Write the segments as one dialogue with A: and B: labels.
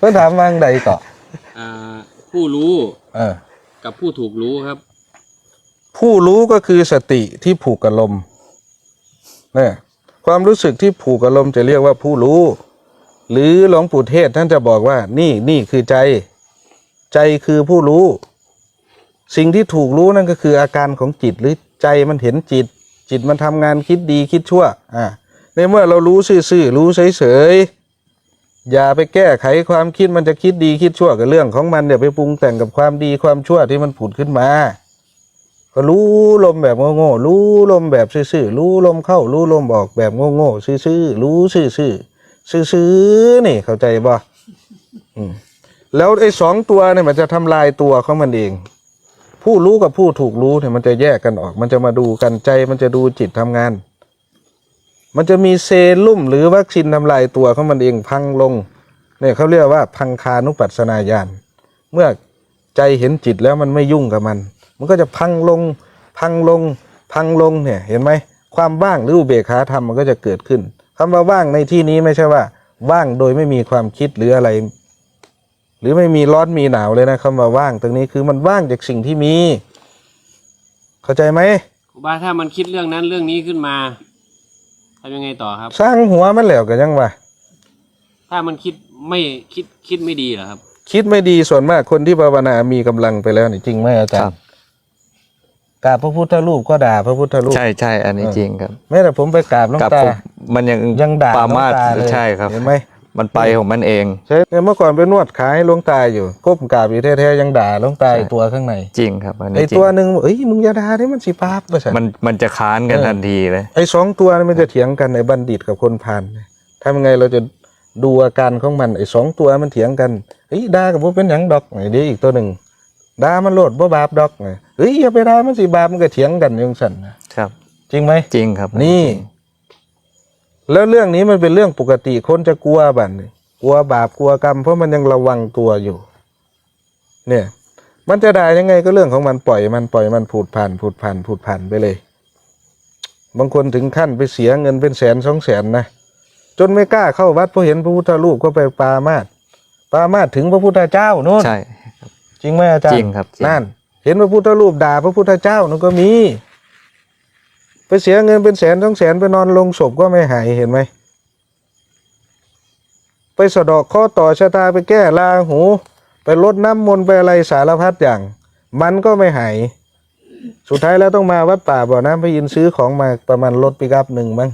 A: เพิ่นถามวาจั่งใดก็
B: อ่าผู้รู้
A: เออ
B: กับผู้ถูกรู้ครับ
A: ผู้รู้ก็คือสติที่ผูกกับลมเนี่ยความรู้สึกที่ผูกกับลมจะเรียกว่าผู้รู้ หรือหลวงปู่เทศท่านจะบอกว่า นี่นี่คือใจ ใจคือผู้รู้ สิ่งที่ถูกรู้นั่นก็คืออาการของจิตหรือใจมันเห็นจิต จิตมันทำงานคิดดีคิดชั่ว อ่าในเมื่อเรารู้ซื่อๆรู้เฉยๆ อย่าไปแก้ไขความคิดมันจะคิดดีคิดชั่วกับเรื่องของมันเดี๋ยวไปปรุงแต่งกับความดีความชั่วที่มันผุดขึ้นมา ก็รู้ลมแบบโง่ๆรู้ลมแบบซื่อๆรู้ลมเข้ารู้ลมออกแบบโง่ๆซื่อๆรู้ซื่อๆซื่อๆนี่เข้าใจบ่แล้วไอ้สองตัวเนี่ยมันจะทำลายตัวของมันเอง ผู้รู้กับผู้ถูกรู้เนี่ยมันจะแยกกันออก มันจะมาดูกันใจมันจะดูจิตทำงาน มันจะมีเซรุ่มหรือวัคซีนทำลายตัวของมันเองพังลงเนี่ยเขาเรียกว่าพังคานุปัสนาญาณเมื่อใจเห็นจิตแล้วมันไม่ยุ่งกับมัน มันก็จะพังลงพังลงพังลงเนี่ยเห็นไหมความว่างหรืออุเบกขาธรรมมันก็จะเกิดขึ้นคำว่าว่างในที่นี้ไม่ใช่ว่า ว่างโดยไม่มีความคิดหรืออะไร หรือไม่มีร้อนมีหนาวเลยนะคำว่าว่างตรงนี้คือมันว่างจากสิ่งที่มี เข้าใจไหม
B: ครูบาถ้ามันคิดเรื่องนั้นเรื่องนี้ขึ้นมา ทำยังไงต่อครับ
A: สร้างหัวมันแล้วกันยังวะ
B: ถ้ามันคิดไม่คิดคิดไม่ดีเหรอครับ
A: คิดไม่ดีส่วนมากคนที่ภาวนามีกำลังไปแล้วนี่จริงไหมอาจาร
C: ครั
A: ย์
C: บ
A: กราบพระพุทธรูปก็ด่าพระพุทธรูป
C: ใช่ใช่อันนี้จริงครับ
A: แม้แต่ผมไปกราบหลวง
C: กับ
A: ตา
C: ผมมันยัง
A: ยังด่า
C: ปรามาส
A: หลวงตาเลย
C: ใช่ครับ
A: เห็นไหม
C: มันไปของมันเอง
A: ใช่เนี่ยเมื่อก่อนไปนวดขาให้หลวงตาอยู่ก้มกราบอยู่แท้ๆยังด่าหลวงตา
C: ใช่
A: ไอ้ตัวข้างใน
C: จริงครับอัน
A: ไอ้
C: นี้จริ
A: ตัว
C: ง
A: หนึ่งบอกเอ้ยมึงอย่าด่าได้มันสิปาบไปใส่
C: มันมันจะค้านกัน
A: เออ
C: ทันทีเลย
A: ไอ้สองตัวนี่มันจะเถียงกันไอ้บัณฑิตกับคนพาลเนี่ยทำยังไงเราจะดูอาการของมันไอ้สองตัวมันเถียงกันเฮ้ยด่ากับพวกเป็นหยังดอกไอ้เดี๋ยวอีกตัวหนึ่งด่ามันโลดบ่บาปดอกไงเฮ้ยอย่าไปด่ามันสิบาปมันก็เถียงกันอยังสั่นนะครับ จริงไหม
C: จริงครับ
A: นี่ แล้วเรื่องนี้มันเป็นเรื่องปกติคนจะกลัวบัดนี่กลัวบาปกลัวกรรมเพราะมันยังระวังตัวอยู่ เนี่ย มันจะได้ยังไงก็เรื่องของมันปล่อยมันปล่อยมันผุดผ่านผุดผ่านผุดผ่านไปเลย บางคนถึงขั้นไปเสียเงินเป็นแสนสองแสนนะจนไม่กล้าเข้าวัดเพราะเห็นพระพุทธรูปก็ไปปามาดปามาดถึงพระพุทธเจ้าโน่น
C: ใช่
A: จริงไหมอาจารย์
C: จริงครับจริง
A: นั่น เห็นพระพุทธรูปด่าพระพุทธเจ้านั่นก็มี ไปเสียเงินเป็นแสนสองแสนไปนอนลงศพก็ไม่หายเห็นไหม ไปสะเดอกข้อต่อชะตาไปแก้ลาหู ไปลดน้ำมนต์ไปอะไรสารพัดอย่าง มันก็ไม่หาย สุดท้ายแล้วต้องมาวัดป่าบ่อน้ำพระอินซื้อของมาประมาณรถปิกอัพหนึ่งมั้ง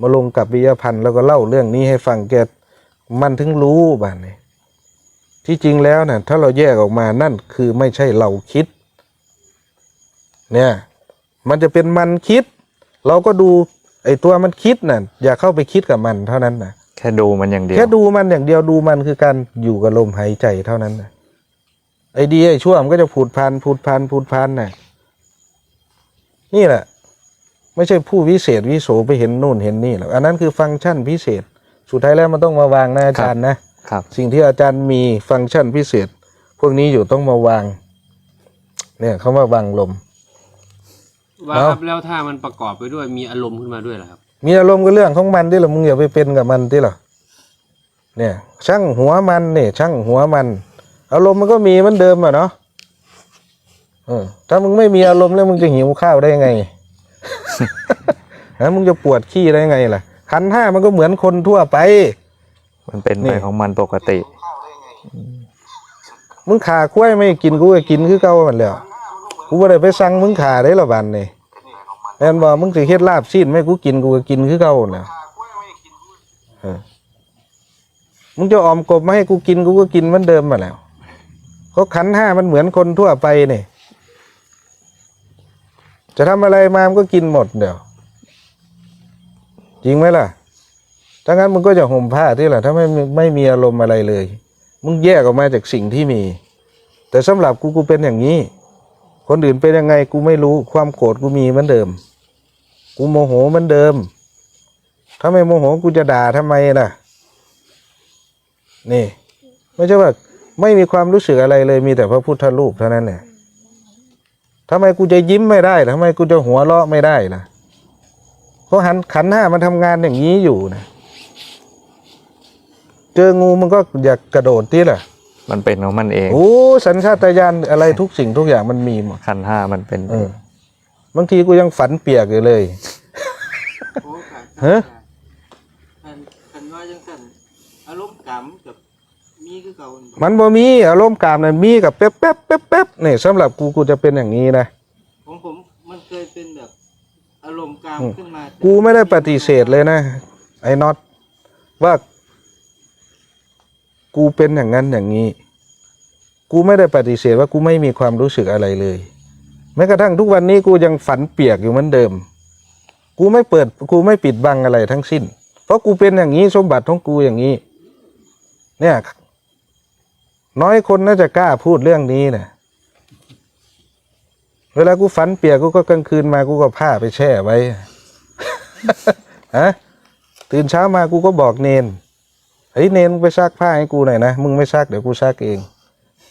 A: มาลงกับวิยาพันธ์แล้วก็เล่าเรื่องนี้ให้ฟังแกมันถึงรู้บ้านนี้ที่จริงแล้วนะ่ะถ้าเราแยกออกมานั่นคือไม่ใช่เราคิด เนี่ย มันจะเป็นมันคิด เราก็ดูไอ้ตัวมันคิดน่ะอย่าเข้าไปคิดกับมันเท่านั้นนะ
C: แค่ดูมันอย่างเดียว
A: แค่ดูมันอย่างเดียวดูมันคือการอยู่กับลมหายใจเท่านั้นนะไอ้ดีไอ้ชั่วมันก็จะผุดพันผุดพันผุดพันน่ะนี่แหละ ไม่ใช่ผู้วิเศษวิโสไปเห็นนู่นเห็นนี่หรอกอันนั้นคือฟังก์ชันพิเศษ สุดท้ายแล้วมันต้องมาวางนะอาจารย์นะ
C: ครับ
A: สิ่งที่อาจารย์มีฟังก์ชันพิเศษ พวกนี้อยู่ต้องมาวาง เนี่ยเขามาวางลม
B: ว่า
A: เอ้า
B: ครับแล้วถ้ามันประกอบไปด้วยมีอารมณ์ขึ้นมาด้วยเหรอครับ
A: มีอารมณ์ก็เรื่องของมันที่หรอมึงอย่าไปเป็นกับมันที่หรอเนี่ย ช่างหัวมันเนี่ยช่างหัวมัน อารมณ์มันก็มีเหมือนเดิมอะเนาะเออถ้ามึงไม่มีอารมณ์แล้วมึงจะหิวข้าวได้ไงฮะมึงจะปวดขี้ได้ไงล่ะขันธ์ห้ามันก็เหมือนคนทั่วไป
C: มันเป็น
A: นี่
C: ไปของมันปกติ
A: มึงขาคุ้ยไม่กินกูก็กินคือเก่ามันแหล้ว กูบ่ได้ไปสั่งมึงขาได้ละบันนี่แม่นบ่มึงสิเฮ็ดลาบซีนไม่กูกินกูก็กินคือเก่าน่ะเออมึงจะออมกบมาให้กูกินกูก็กินเหมือนเดิมมาแหล้วเขาขันธ์ห้ามันเหมือนคนทั่วไปนี่จะทำอะไรมามันก็กินหมดเดี๋ยวจริงไหมล่ะ ถ้างั้นมึงก็จะห่มผ้าที่แหละถ้าไม่มีไม่มีอารมณ์อะไรเลย มึงแยกออกมาจากสิ่งที่มี แต่สำหรับกูกูเป็นอย่างนี้ คนอื่นเป็นยังไงกูไม่รู้ความโกรธกูมีเหมือนเดิม กูโมโหเหมือนเดิม ถ้าไม่โมโหกูจะด่าทำไมล่ะ นี่ ไม่ใช่ว่าไม่มีความรู้สึกอะไรเลยมีแต่พระพุทธรูปเท่านั้นแหละทำไมกูจะยิ้มไม่ได้ทำไมกูจะหัวเราะไม่ได้ล่ะเพราะหันขันห้ามันทำงานอย่างนี้อยู่นะ เจองูมันก็อยากกระโดดที่แหละ
C: มันเป็นของมันเอง
A: โอ้สัญชาตญาณอะไรทุกสิ่งทุกอย่างมันมีหมด
C: ขันธ์ห้ามันเป็น
A: เออบางทีกูยังฝันเปียกอยู่เลย
D: โอ้ค่ะ
A: ฮะ
D: คันคันว่าจังซั่นอารมณ์กำกับมีคือเก่าหั่นบ่
A: มันบ่มีอารมณ์กามนะมีกับแป๊บแป๊บแป๊บแป๊บนี่สำหรับกูกูจะเป็นอย่างนี้นะ
D: ของผมมันเคยเป็นแบบอารมณ์กาม
A: อืม
D: ขึ้นมา
A: กูไม่ได้ปฏิเสธเลยนะ ไอ้น็อตว่า กูเป็นอย่างนั้นอย่างนี้ กูไม่ได้ปฏิเสธว่ากูไม่มีความรู้สึกอะไรเลย แม้กระทั่งทุกวันนี้กูยังฝันเปียกอยู่เหมือนเดิม กูไม่เปิดกูไม่ปิดบังอะไรทั้งสิ้น เพราะกูเป็นอย่างนี้สมบัติของกูอย่างนี้ เนี่ย น้อยคนน่าจะกล้าพูดเรื่องนี้นะเวลากูฝันเปียกกูก็กลางคืนมากูก็ผ้าไปแช่ไว้ฮะตื่นเช้ามากูก็บอกเนน เฮ้ยเนนมึงไปซักผ้าให้กูหน่อยนะมึงไม่ซักเดี๋ยวกูซักเอง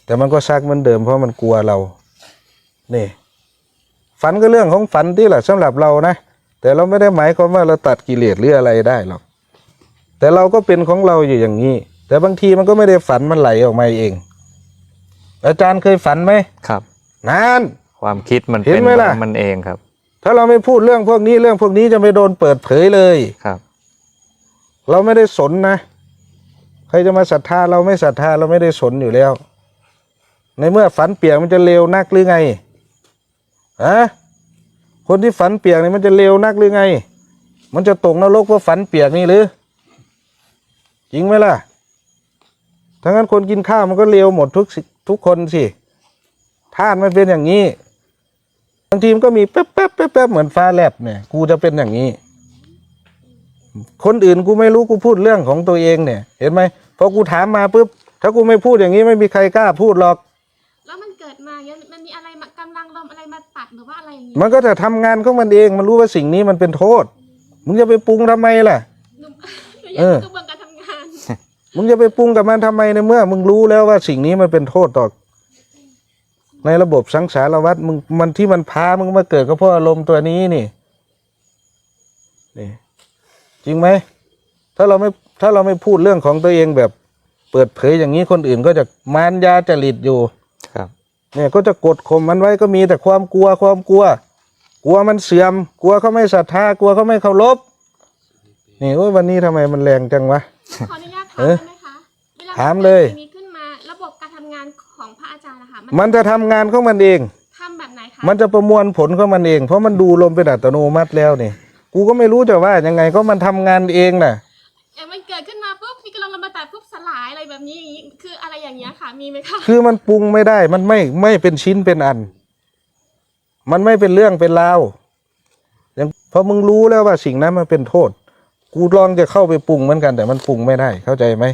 A: แต่มันก็ซักเหมือนเดิมเพราะมันกลัวเรา นี่ ฝันก็เรื่องของฝันที่แหละสำหรับเรานะแต่เราไม่ได้หมายความว่าเราตัดกิเลสหรืออะไรได้หรอกแต่เราก็เป็นของเราอยู่อย่างนี้ แต่บางทีมันก็ไม่ได้ฝันมันไหลออกมาเอง อาจารย์เคยฝันไหม
C: ครับ
A: นาน
C: ความคิดมัน
A: เห็น
C: เป็น
A: ไหม
C: ข
A: ล่ะ
C: องมันเองครับ
A: ถ้าเราไม่พูดเรื่องพวกนี้เรื่องพวกนี้จะไม่โดนเปิดเผยเลย
C: ครับ
A: เราไม่ได้สนนะ ใครจะมาศรัทธาเราไม่ศรัทธาเราไม่ได้สนอยู่แล้ว ในเมื่อฝันเปียกมันจะเลวนักหรือไงอะคนที่ฝันเปียกนี่มันจะเลวนักหรือไง มันจะตกนรกเพราะฝันเปียกนี่หรือ จริงไหมล่ะทั้งนั้นคนกินข้าวมันก็เลวหมดทุกทุกคนสิท่านมันเป็นอย่างนี้บางทีมันก็มีแป๊บแป๊บแป๊บแป๊บเหมือนฟ้าแลบเนี่ย กูจะเป็นอย่างนี้ คนอื่นกูไม่รู้กูพูดเรื่องของตัวเองเนี่ย เห็นไหมพอกูถามมาปุ๊บถ้ากูไม่พูดอย่างนี้ไม่มีใครกล้าพูดหรอก
E: แล้วมันเกิดมาเนี่ยมันมีอะไรมากำลังลมอะไรมาตัดหรือว่าอะไรอย่างงี้
A: มันก็จะทำงานของมันเองมันรู้ว่าสิ่งนี้มันเป็นโทษมึงจะไปปรุงทำไมล่ะ
E: หนูหนู
A: เอ
E: อยาก
A: อ
E: รู้กระบวนการทำงาน
A: มึงจะไปปรุงกับมันทำไมในเมื่อ มึงรู้แล้วว่าสิ่งนี้มันเป็นโทษต่อ ในระบบสังสารวัฏมึงมันที่มันพามึงมาเกิดก็เพราะอารมณ์ตัวนี้นี่นี่ จริงไหมถ้าเราไม่ถ้าเราไม่พูดเรื่องของตัวเองแบบเปิดเผยอย่างนี้คนอื่นก็จะมารยาจริตอยู่
C: ครับ
A: เนี่ยก็จะกดข่มมันไว้ก็มีแต่ความกลัวความกลัว กลัวมันเสื่อม กลัวเขาไม่ศรัทธากลัวเขาไม่เคารพนี่โอ้ยวันนี้ทำไมมันแรงจังวะ
E: ขออนุญาตถาม
A: เออ
E: ได้ไหมคะวล
A: ถามเลย
E: กิดสิ่งนี้ขึ้นมาระบบการทำงานของพระอาจารย์นะคะ
A: มันจะทำงานของมันเอง
E: ทำแบบไหนคะ
A: มันจะประมวลผลของมันเอง เพราะมันดูลมเป็นอัตโนมัติแล้วนี่ กูก็ไม่รู้จะว่ายังไงก็มันทำงานเองน่ะ
E: อย่างมันเกิดขึ้นมาปุ๊บมีกำลังลมมาตัดปุ๊บสลายอะไรแบบนี้อย่างงี้คืออะไรอย่างเงี้ยค่ะ มีไหมคะ
A: คือมันปรุงไม่ได้ มันไม่ไม่เป็นชิ้นเป็นอัน มันไม่เป็นเรื่องเป็นราวอย่างพอมึงรู้แล้วว่าสิ่งนั้นมันเป็นโทษ กูลองจะเข้าไปปรุงเหมือนกันแต่มันปรุงไม่ได้ เข้าใจไหม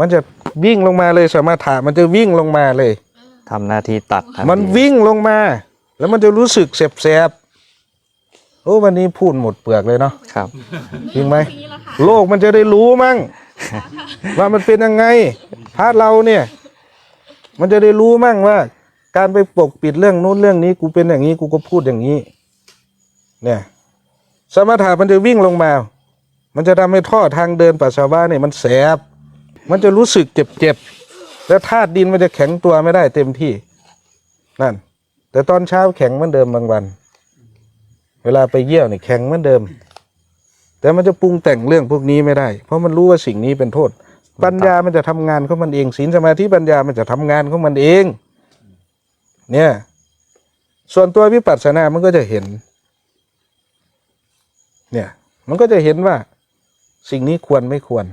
A: มันจะวิ่งลงมาเลยสมถะมันจะวิ่งลงมาเลย
C: ทำหน้าที่ตัดทัที
A: มันวิ่งลงมา แล้วมันจะรู้สึกแสบๆ โอ้วันนี้พูดหมดเปลือกเลยเนาะ
C: ครับ
A: จริงไหม
E: อย่างนี้แหละค่ะ
A: โลกมันจะได้รู้มั่ง ว่ามันเป็นยังไงพาร์ทเราเนี่ย มันจะได้รู้มั่งว่า การไปปกปิดเรื่องนู้นเรื่องนี้ กูเป็นอย่างนี้ กูก็พูดอย่างนี้ เนี่ย สมถะมันจะวิ่งลงมา มันจะทำให้ท่อทางเดินปัสสาวะเนี่ยมันแสบ มันจะรู้สึกเจ็บๆ แล้วธาตุดินมันจะแข็งตัวไม่ได้เต็มที่ นั่น แต่ตอนเช้าแข็งเหมือนเดิมบางวัน เวลาไปเยี่ยวเนี่ยแข็งเหมือนเดิม แต่มันจะปรุงแต่งเรื่องพวกนี้ไม่ได้ เพราะมันรู้ว่าสิ่งนี้เป็นโทษ ปัญญามันจะทำงานของมันเองศีลสมาธิปัญญามันจะทำงานของมันเอง เนี่ย ส่วนตัววิปัสสนา มันก็จะเห็น เนี่ย มันก็จะเห็นว่า สิ่งนี้ควรไม่ควร